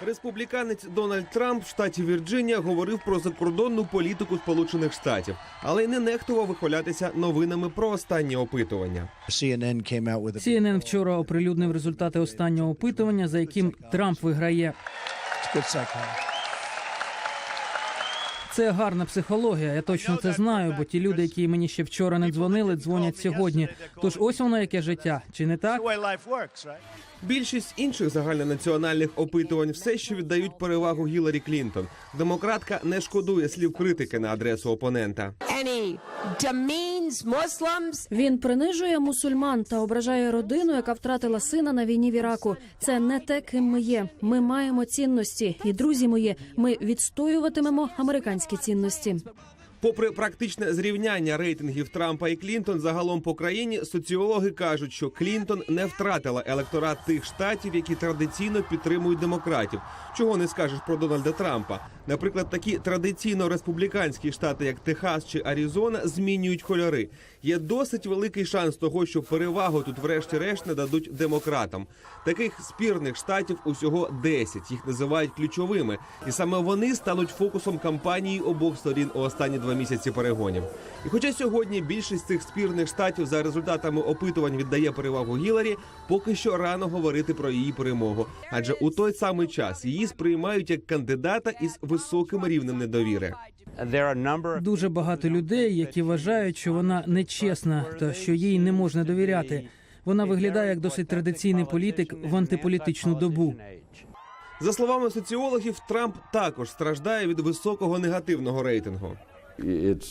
Республіканець Дональд Трамп в штаті Вірджинія говорив про закордонну політику Сполучених Штатів, але й не нехтував вихвалятися новинами про останнє опитування. CNN вчора оприлюднив результати останнього опитування, за яким Трамп виграє. Це гарна психологія. Я точно це знаю, бо ті люди, які мені ще вчора не дзвонили, дзвонять сьогодні. Тож ось воно яке життя, чи не так? Більшість інших загальнонаціональних опитувань все ще віддають перевагу Гіларі Клінтон. Демократка не шкодує слів критики на адресу опонента. Він принижує мусульман та ображає родину, яка втратила сина на війні в Іраку. Це не те, ким ми є. Ми маємо цінності, і друзі мої, ми відстоюватимемо американські цінності. Попри практичне зрівняння рейтингів Трампа і Клінтон загалом по країні, соціологи кажуть, що Клінтон не втратила електорат тих штатів, які традиційно підтримують демократів. Чого не скажеш про Дональда Трампа? Наприклад, такі традиційно республіканські штати, як Техас чи Аризона, змінюють кольори. Є досить великий шанс того, що перевагу тут, врешті-решт, не дадуть демократам. Таких спірних штатів усього 10. Їх називають ключовими, і саме вони стануть фокусом кампанії обох сторін у останні два місяці перегонів. І хоча сьогодні більшість цих спірних штатів за результатами опитувань віддає перевагу Гіларі, поки що рано говорити про її перемогу, адже у той самий час її сприймають як кандидата із високим рівнем недовіри. Дуже багато людей, які вважають, що вона нечесна та що їй не можна довіряти. Вона виглядає як досить традиційний політик в антиполітичну добу. За словами соціологів, Трамп також страждає від високого негативного рейтингу.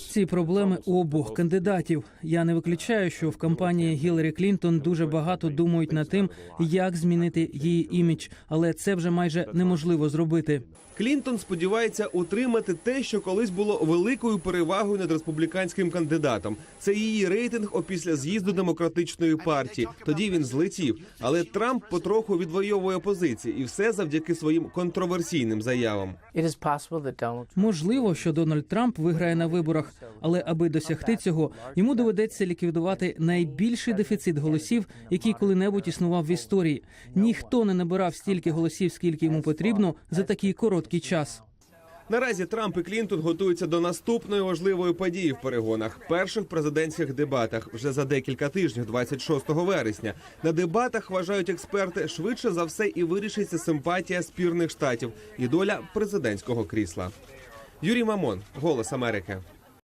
Ці проблеми у обох кандидатів. Я не виключаю, що в кампанії Гіларі Клінтон дуже багато думають над тим, як змінити її імідж, але це вже майже неможливо зробити. Клінтон сподівається утримати те, що колись було великою перевагою над республіканським кандидатом. Це її рейтинг опісля з'їзду демократичної партії. Тоді він злетів. Але Трамп потроху відвоює позиції, і все завдяки своїм контроверсійним заявам. Можливо, що Дональд Трамп виграє на виборах, але аби досягти цього, йому доведеться ліквідувати найбільший дефіцит голосів, який коли-небудь існував в історії. Ніхто не набирав стільки голосів, скільки йому потрібно за такий короткий час. Наразі Трамп і Клінтон готуються до наступної важливої події в перегонах перших президентських дебатах вже за декілька тижнів, 26 вересня. На дебатах вважають експерти швидше за все і вирішиться симпатія спірних штатів і доля президентського крісла. Юрій Мамон, Голос Америки.